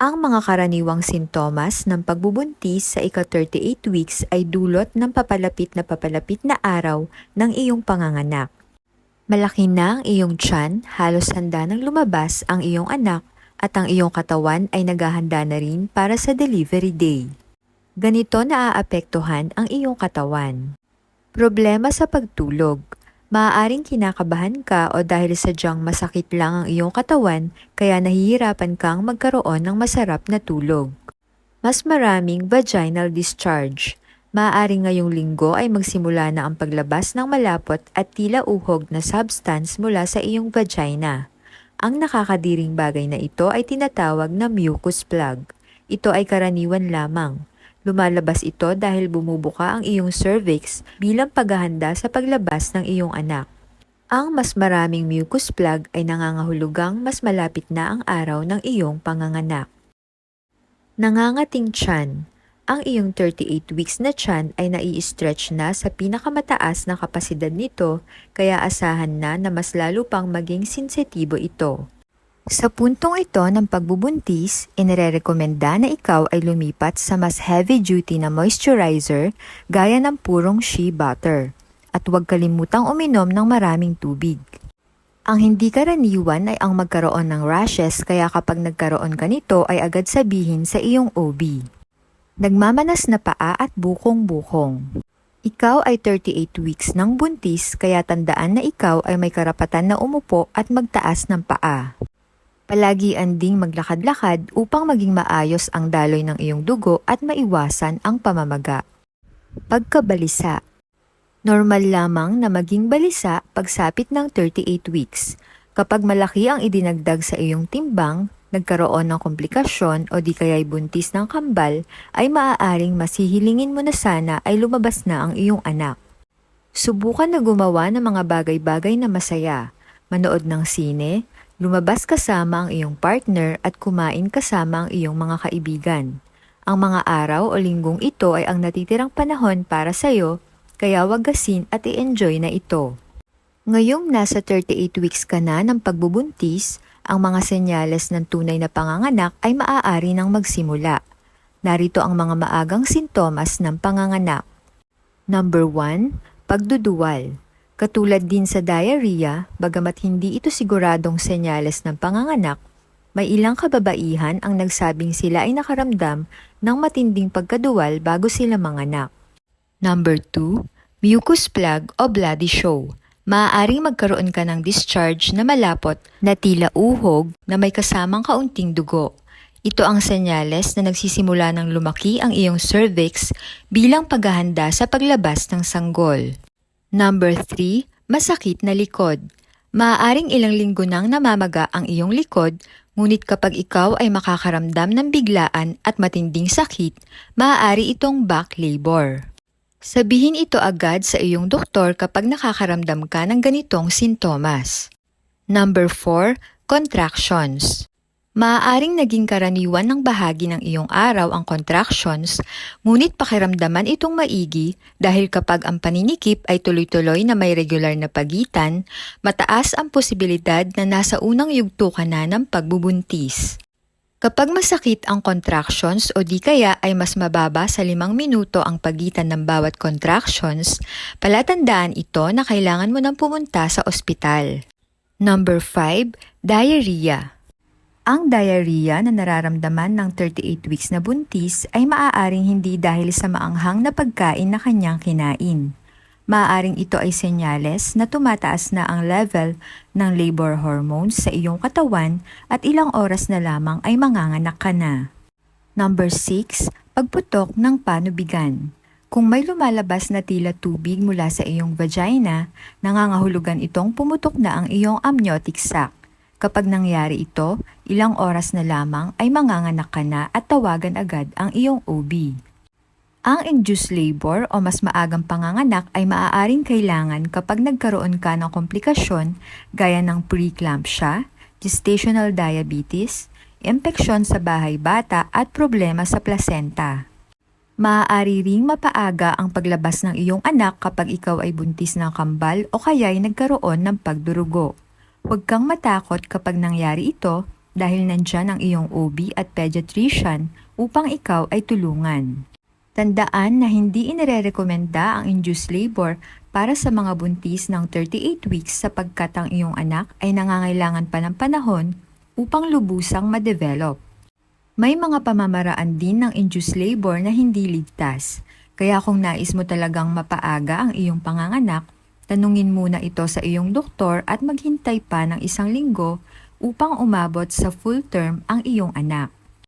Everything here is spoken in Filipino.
Ang mga karaniwang sintomas ng pagbubuntis sa ika-38 weeks ay dulot ng papalapit na papalapit na araw ng iyong panganganak. Malaki na ang iyong tiyan, halos handa nang lumabas ang iyong anak at ang iyong katawan ay naghahanda na rin para sa delivery day. Ganito naaapektuhan ang iyong katawan. Problema sa pagtulog. Maaaring kinakabahan ka o dahil sadyang masakit lang ang iyong katawan kaya nahihirapan kang magkaroon ng masarap na tulog. Mas maraming vaginal discharge. Maaari ngayong linggo ay magsimula na ang paglabas ng malapot at tila uhog na substance mula sa iyong vagina. Ang nakakadiring bagay na ito ay tinatawag na mucus plug. Ito ay karaniwan lamang. Lumalabas ito dahil bumubuka ang iyong cervix bilang paghahanda sa paglabas ng iyong anak. Ang mas maraming mucus plug ay nangangahulugang mas malapit na ang araw ng iyong panganganak. Nangangating tiyan. Ang iyong 38 weeks na tiyan ay nai-stretch na sa pinakamataas na kapasidad nito kaya asahan na na mas lalo pang maging sensitibo ito. Sa puntong ito ng pagbubuntis, inirerekomenda na ikaw ay lumipat sa mas heavy-duty na moisturizer gaya ng purong shea butter. At huwag kalimutang uminom ng maraming tubig. Ang hindi karaniwan ay ang magkaroon ng rashes kaya kapag nagkaroon ka nito ay agad sabihin sa iyong OB. Nagmamanas na paa at bukong-bukong. Ikaw ay 38 weeks ng buntis kaya tandaan na ikaw ay may karapatan na umupo at magtaas ng paa. Palagi anding maglakad-lakad upang maging maayos ang daloy ng iyong dugo at maiwasan ang pamamaga. Pagkabalisa Normal lamang na maging balisa pagsapit ng 38 weeks. Kapag malaki ang idinagdag sa iyong timbang, nagkaroon ng komplikasyon o di kaya'y buntis ng kambal, ay maaaring masihilingin mo na sana ay lumabas na ang iyong anak. Subukan na gumawa ng mga bagay-bagay na masaya. Manood ng sine, lumabas kasama ang iyong partner at kumain kasama ang iyong mga kaibigan. Ang mga araw o linggong ito ay ang natitirang panahon para sa iyo, kaya wagasin at i-enjoy na ito. Ngayong nasa 38 weeks ka na ng pagbubuntis, ang mga senyales ng tunay na panganganak ay maaari nang magsimula. Narito ang mga maagang sintomas ng panganganak. Number 1, pagduduwal. Katulad din sa diarrhea, bagamat hindi ito siguradong senyales ng panganganak, may ilang kababaihan ang nagsabing sila ay nakaramdam ng matinding pagkaduwal bago sila manganak. Number 2, mucus plug o bloody show. Maaaring magkaroon ka ng discharge na malapot na tila uhog na may kasamang kaunting dugo. Ito ang senyales na nagsisimula ng lumaki ang iyong cervix bilang paghahanda sa paglabas ng sanggol. Number 3, masakit na likod. Maaaring ilang linggo nang namamaga ang iyong likod, ngunit kapag ikaw ay makakaramdam ng biglaan at matinding sakit, maaari itong back labor. Sabihin ito agad sa iyong doktor kapag nakakaramdam ka ng ganitong sintomas. Number 4, contractions. Maaaring naging karaniwan ng bahagi ng iyong araw ang contractions, ngunit pakiramdaman itong maigi dahil kapag ang paninikip ay tuloy-tuloy na may regular na pagitan, mataas ang posibilidad na nasa unang yugto ka na ng pagbubuntis. Kapag masakit ang contractions o di kaya ay mas mababa sa limang minuto ang pagitan ng bawat contractions, palatandaan ito na kailangan mo nang pumunta sa ospital. Number 5, diarrhea. Ang diarrhea na nararamdaman ng 38 weeks na buntis ay maaaring hindi dahil sa maanghang na pagkain na kanyang kinain. Maaaring ito ay senyales na tumataas na ang level ng labor hormones sa iyong katawan at ilang oras na lamang ay manganganak ka na. Number 6, pagputok ng panubigan. Kung may lumalabas na tila tubig mula sa iyong vagina, nangangahulugan itong pumutok na ang iyong amniotic sac. Kapag nangyari ito, ilang oras na lamang ay manganganak ka na at tawagan agad ang iyong OB. Ang induced labor o mas maagang panganganak ay maaaring kailangan kapag nagkaroon ka ng komplikasyon gaya ng preeclampsia, gestational diabetes, impeksyon sa bahay bata at problema sa placenta. Maaari ring mapaaga ang paglabas ng iyong anak kapag ikaw ay buntis ng kambal o kaya'y nagkaroon ng pagdurugo. Huwag kang matakot kapag nangyari ito dahil nandyan ang iyong OB at pediatrician upang ikaw ay tulungan. Tandaan na hindi inirerekomenda ang induced labor para sa mga buntis ng 38 weeks sapagkat ang iyong anak ay nangangailangan pa ng panahon upang lubusang ma-develop. May mga pamamaraan din ng induced labor na hindi ligtas. Kaya kung nais mo talagang mapaaga ang iyong panganganak, tanungin muna ito sa iyong doktor at maghintay pa ng isang linggo upang umabot sa full term ang iyong anak.